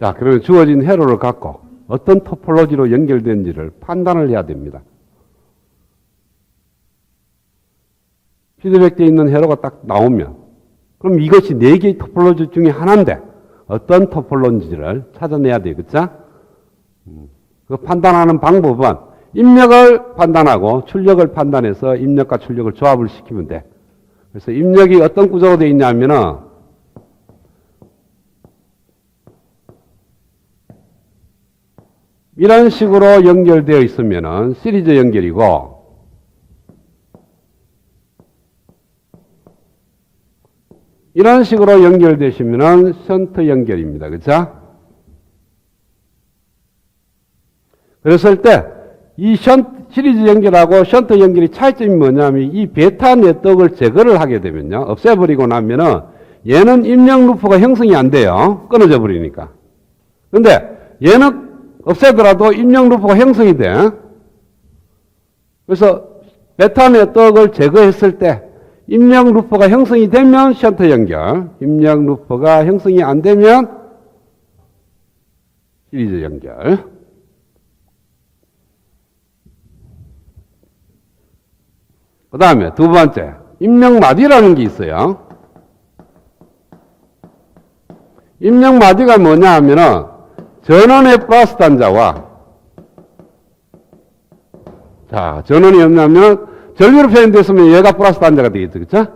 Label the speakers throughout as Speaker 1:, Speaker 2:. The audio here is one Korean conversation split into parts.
Speaker 1: 자, 그러면 주어진 회로를 갖고 어떤 토폴로지로 연결된지를 판단을 해야 됩니다. 피드백되어 있는 회로가 딱 나오면 그럼 이것이 네 개의 토폴로지 중에 하나인데 어떤 토폴로지를 찾아내야 되겠죠? 음, 그 판단하는 방법은 입력을 판단하고 출력을 판단해서 입력과 출력을 조합을 시키면 돼. 그래서 입력이 어떤 구조로 되어 있냐면은 이런 식으로 연결되어 있으면은 시리즈 연결이고 이런 식으로 연결되시면은 션트 연결입니다. 그죠? 그랬을 때이션 시리즈 연결하고 션트 연결의 차이점이 뭐냐면 이 베타 네트워크를 제거를 하게 되면요. 없애버리고 나면은 얘는 입력 루프가 형성이 안 돼요. 끊어져 버리니까. 근데 얘는 없애더라도 입력 루프가 형성이 돼. 그래서 베타 네트워크를 제거했을 때 입력 루프가 형성이 되면 션트 연결, 입력 루프가 형성이 안 되면 시리즈 연결. 그 다음에 두 번째, 입력 마디라는 게 있어요. 입력 마디가 뭐냐 하면은 전원의 플러스 단자와 자, 전원이 없냐면 전류로 표현됐으면 얘가 플러스 단자가 되겠죠. 그쵸?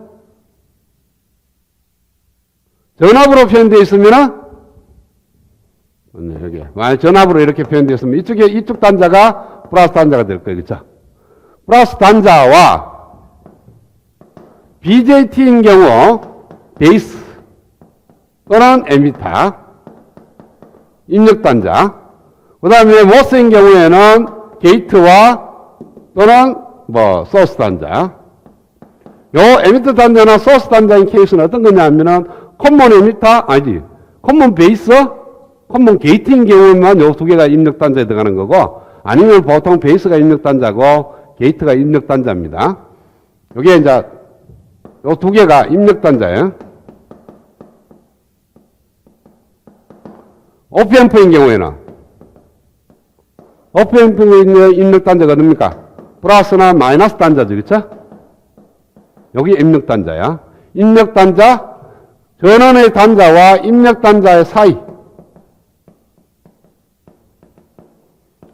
Speaker 1: 전압으로 표현되어 있으면은 네, 여기 만약 전압으로 이렇게 표현되어 있으면 이쪽에 이쪽 단자가 플러스 단자가 될 거예요. 그쵸? 플러스 단자와 BJT인 경우 베이스 또는 에미터 입력 단자. 그 다음에 모스인 경우에는 게이트와 또는 뭐 소스 단자. 요 에미터 단자나 소스 단자인 케이스는 어떤 거냐면은 컴몬 에미터 아니지. 컴몬 베이스 컴몬 게이트인 경우만 요 두 개가 입력 단자에 들어가는 거고 아니면 보통 베이스가 입력 단자고 게이트가 입력 단자입니다. 요게 이제 요 두 개가 입력 단자예요. 오피앰프인 경우에는 있는 입력 단자가 뭡니까? 플러스나 마이너스 단자죠. 그렇죠? 여기 입력 단자야. 입력 단자 전원의 단자와 입력 단자의 사이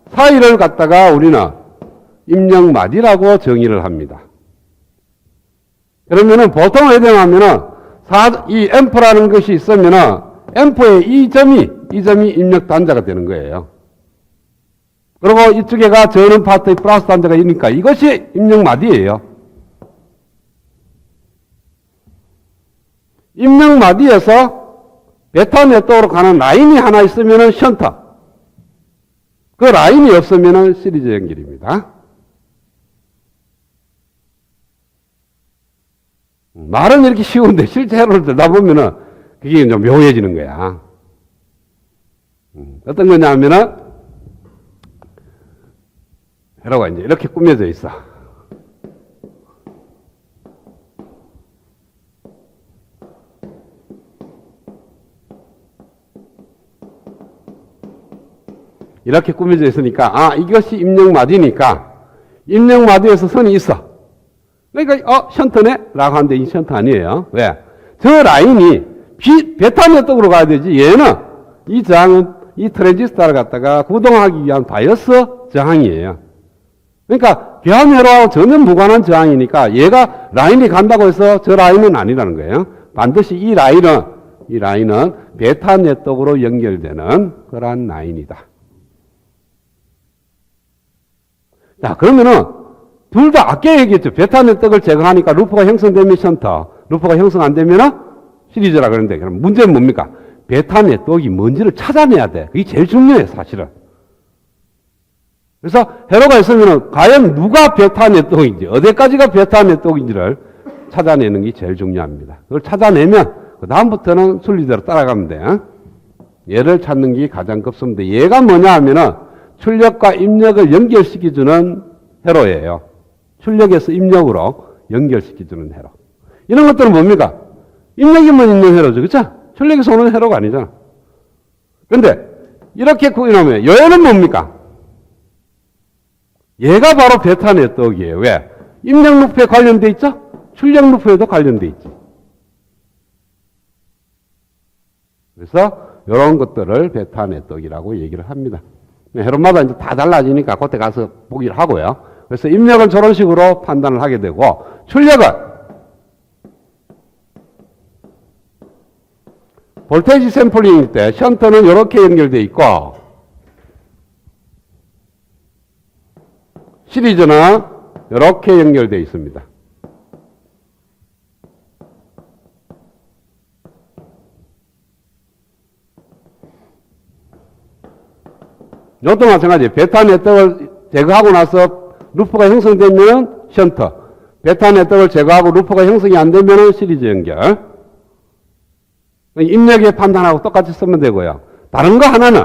Speaker 1: 사이를 갖다가 우리는 입력마디라고 정의를 합니다. 그러면은 보통 해당하면은 사- 이 앰프라는 것이 있으면은 앰프의 이 점이 이 점이 입력 단자가 되는 거예요. 그리고 이쪽에가 전원 파트의 플러스 단자가 있으니까 이것이 입력 마디예요. 입력 마디에서 베타 네트워크로 가는 라인이 하나 있으면은 션터. 그 라인이 없으면은 시리즈 연결입니다. 말은 이렇게 쉬운데 실제로 들다 보면은 그게 좀 묘해지는 거야. 음, 어떤 거냐면은 회로가 이제 이렇게 꾸며져 있어. 이렇게 꾸며져 있으니까 아 이것이 입력마디니까 입력마디에서 선이 있어. 그러니까 어 션트네? 라고 하는데 이 션트 아니에요. 왜? 저 라인이 비, 베타 네트워크로 가야 되지 얘는 이 저항은 이 트랜지스터를 갖다가 구동하기 위한 바이어스 저항이에요. 그러니까 교환회로하고 전혀 무관한 저항이니까 얘가 라인이 간다고 해서 저 라인은 아니라는 거예요. 반드시 이 라인은 이 라인은 베타 네트워크로 연결되는 그러한 라인이다. 자, 그러면은 둘 다 아까 얘기했죠. 베타 네트워크를 제거하니까 루프가 형성되면 션터, 루프가 형성 안 되면은 시리즈라 그러는데 그럼 문제는 뭡니까? 베타 네트워크가 뭔지를 찾아내야 돼. 그게 제일 중요해, 사실은. 그래서 회로가 있으면은 과연 누가 베타 네트워크인지, 어디까지가 베타 네트워크인지를 찾아내는 게 제일 중요합니다. 그걸 찾아내면 그 다음부터는 순리대로 따라가면 돼. 어? 얘를 찾는 게 가장 급습니다. 얘가 뭐냐 하면은 출력과 입력을 연결시켜주는 회로예요. 출력에서 입력으로 연결시켜주는 회로. 이런 것들은 뭡니까? 입력이만 있는 회로죠. 그쵸? 출력에서 오는 회로가 아니잖아. 근데 이렇게 구해놓으면 여는 뭡니까? 얘가 바로 베타 네트워크예요. 왜? 입력 루프에 관련돼 있죠? 출력 루프에도 관련돼 있지. 그래서 이런 것들을 베타 네트워크라고 얘기를 합니다. 회로마다 이제 다 달라지니까 그때 가서 보기를 하고요. 그래서 입력은 저런 식으로 판단을 하게 되고 출력은 볼테이지 샘플링일 때 션트는 이렇게 연결되어 있고 시리즈는 이렇게 연결되어 있습니다. 이것도 마찬가지. 베타 네트워크를 제거하고 나서 루프가 형성되면 션터. 베타 네트워크를 제거하고 루프가 형성이 안 되면 시리즈 연결. 입력에 판단하고 똑같이 쓰면 되고요. 다른 거 하나는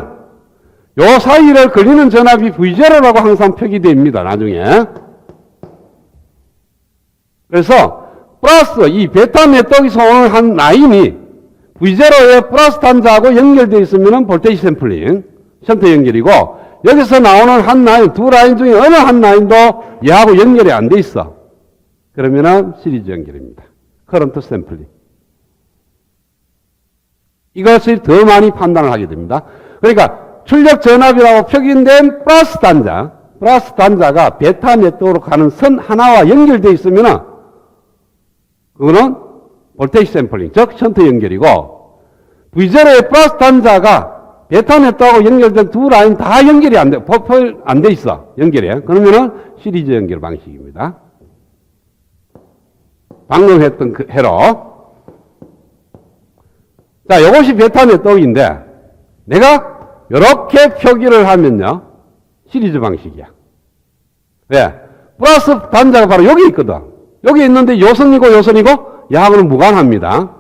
Speaker 1: 요 사이를 걸리는 전압이 V0라고 항상 표기됩니다. 나중에. 그래서 플러스 이 베타 네트워크에서 오는 한 라인이 V0에 플러스 단자하고 연결되어 있으면 볼테이지 샘플링, 션트 연결이고 여기서 나오는 한 라인, 두 라인 중에 어느 한 라인도 얘하고 연결이 안 돼 있어. 그러면은 시리즈 연결입니다. 커런트 샘플링. 이것을 더 많이 판단을 하게 됩니다. 그러니까 출력 전압이라고 표기된 플러스 단자, 플러스 단자가 베타 네트워크로 가는 선 하나와 연결되어 있으면 그거는 볼테이지 샘플링, 즉 션트 연결이고 V0의 플러스 단자가 베타 네트워크하고 연결된 두 라인 다 연결이 안 돼, 퍼플 안돼 있어. 연결이. 그러면은 시리즈 연결 방식입니다. 방금 했던 그 해로. 자, 이것이 베타 네트워크인데 내가 이렇게 표기를 하면요. 시리즈 방식이야. 왜? 플러스 단자가 바로 여기 있거든. 여기 있는데 요선이고 요선이고 야하고는 무관합니다.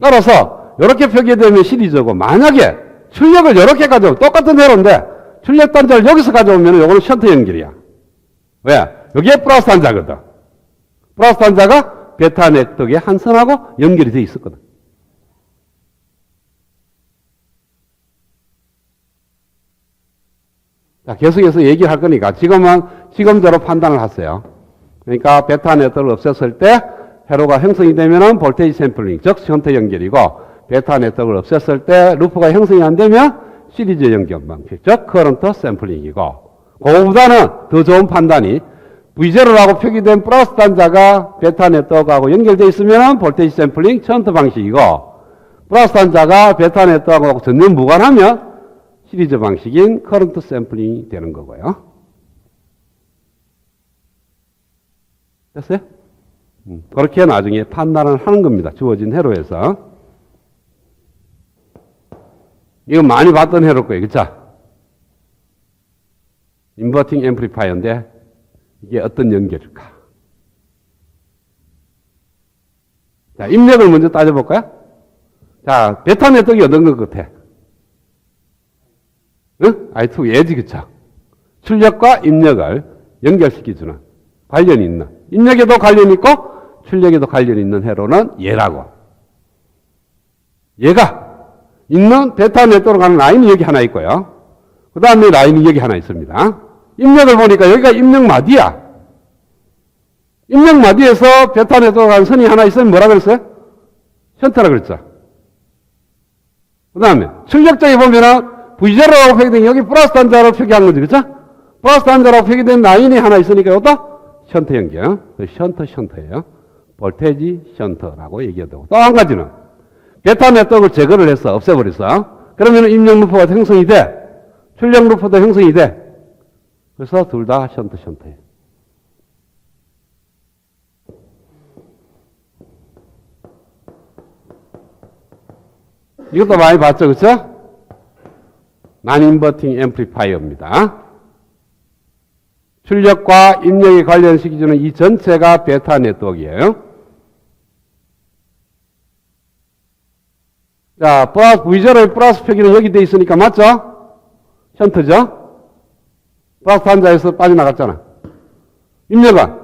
Speaker 1: 따라서 이렇게 표기되면 시리즈고 만약에 출력을 이렇게 가져오면 똑같은 회로인데 출력 단자를 여기서 가져오면 이거는 션트 연결이야. 왜? 여기에 플러스 단자거든. 플러스 단자가 베타 네트워크의 한 선하고 연결이 돼 있었거든. 자, 계속해서 얘기를 할 거니까 지금은 지금대로 판단을 하세요. 그러니까 베타 네트워크를 없앴을 때 회로가 형성이 되면은 볼테이지 샘플링, 즉 션트 연결이고 베타 네트워크를 없앴을 때 루프가 형성이 안 되면 시리즈 연결 방식, 즉 커런트 샘플링이고 그거보다는 더 좋은 판단이 V0라고 표기된 플러스 단자가 베타 네트워크하고 연결되어 있으면 볼테이지 샘플링 션트 방식이고 플러스 단자가 베타 네트워크하고 전면 무관하면 시리즈 방식인 커런트 샘플링이 되는 거고요. 됐어요? 음, 그렇게 나중에 판단을 하는 겁니다. 주어진 회로에서. 이거 많이 봤던 회로일 거예요. 그쵸? 인버팅 앰플리파이어인데 이게 어떤 연결일까? 자, 입력을 먼저 따져볼까요? 자, 베타 네트워크가 어떤 것 같아? 응? I2 예지, 그쵸? 출력과 입력을 연결시켜주는 관련이 있는. 입력에도 관련이 있고, 출력에도 관련이 있는 회로는 얘라고. 얘가 있는 베타 네트워크로 가는 라인이 여기 하나 있고요. 그 다음에 라인이 여기 하나 있습니다. 입력을 보니까 여기가 입력 마디야. 입력 마디에서 베타 네트워크 가는 선이 하나 있으면 뭐라 그랬어요? 션트라 그랬죠. 그 다음에 출력장에 보면은 V제로라고 표기된 여기 플러스 단자로 표기한 거지, 그죠? 플러스 단자라고 표기된 라인이 하나 있으니까 이것도 션트 연결. 그 션트, 션트예요. 볼테지 션트라고 얘기하고. 또 한 가지는 베타 네트워크를 제거를 해서 없애버렸어. 그러면 입력 루프가 형성이 돼. 출력 루프도 형성이 돼. 그래서 둘 다 션트, 션트예요. 이것도 많이 봤죠, 그쵸? 난인버팅 앰플리파이어입니다. 출력과 입력에 관련시켜주는 이 전체가 베타 네트워크예요. 자, 플러스, V제로의 플러스 표기는 여기 돼 있으니까 맞죠? 션트죠? 플러스 단자에서 빠져나갔잖아. 입력은?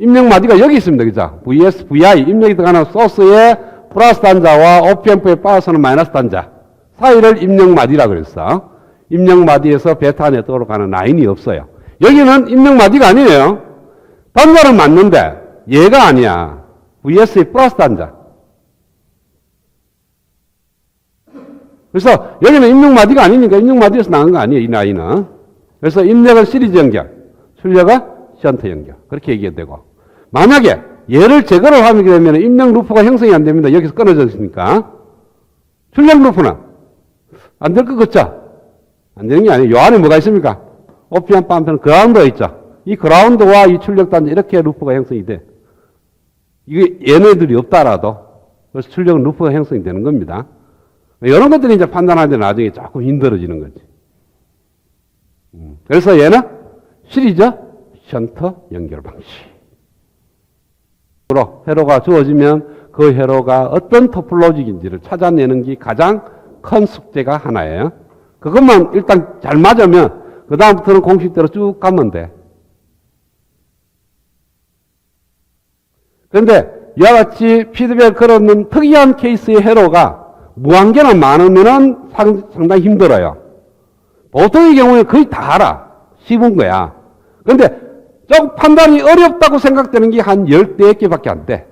Speaker 1: 입력 마디가 여기 있습니다. 그죠? VS, VI, 입력이 들어가는 소스에 플러스 단자와 OPM프에 빠져서는 마이너스 단자. 사이를 입력마디라 그랬어. 입력마디에서 베타 네트워크로 가는 라인이 없어요. 여기는 입력마디가 아니에요. 단자는 맞는데 얘가 아니야. VS의 플러스 단자. 그래서 여기는 입력마디가 아니니까 입력마디에서 나온 거 아니에요. 이 라인은. 그래서 입력은 시리즈 연결, 출력은 션트 연결. 그렇게 얘기해도 되고. 만약에 얘를 제거를 하게 되면 입력 루프가 형성이 안 됩니다. 여기서 끊어졌으니까. 출력 루프는 안 될 것 같죠? 안 되는 게 아니에요. 요 안에 뭐가 있습니까? 오피안 빰프는 그라운드가 있죠. 이 그라운드와 이 출력 단자 이렇게 루프가 형성이 돼. 이게 얘네들이 없다라도 그래서 출력 루프가 형성이 되는 겁니다. 이런 것들이 이제 판단하는데 나중에 조금 힘들어지는 거지. 음, 그래서 얘는 시리즈 션터 연결 방식. 회로가 주어지면 그 회로가 어떤 토폴로직인지를 찾아내는 게 가장 큰 숙제가 하나예요. 그것만 일단 잘 맞으면 그 다음부터는 공식대로 쭉 가면 돼. 그런데 이와 같이 피드백을 걸어놓는 특이한 케이스의 회로가 무한계나 많으면은 상- 상당히 힘들어요. 보통의 경우에 거의 다 알아. 쉬운 거야. 그런데 좀 판단이 어렵다고 생각되는 게 한 14개밖에 안 돼.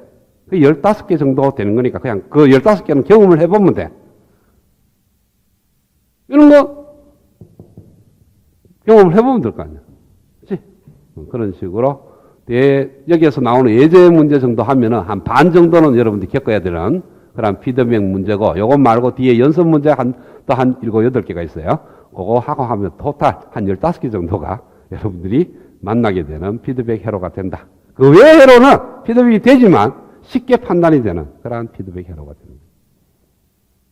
Speaker 1: 그 15개 정도 되는 거니까 그냥 그 15개는 경험을 해보면 돼. 이런 거 경험을 해보면 될 거 아니야. 그치? 그런 식으로 대- 여기에서 나오는 예제 문제 정도 하면은 한 반 정도는 여러분들이 겪어야 되는 그런 피드백 문제고 요것 말고 뒤에 연습 문제 한, 또 한 일곱, 여덟 개가 있어요. 그거 하고 하면 토탈 한 열다섯 개 정도가 여러분들이 만나게 되는 피드백 회로가 된다. 그외 회로는 피드백이 되지만 쉽게 판단이 되는 그러한 피드백 회로가 됩니다.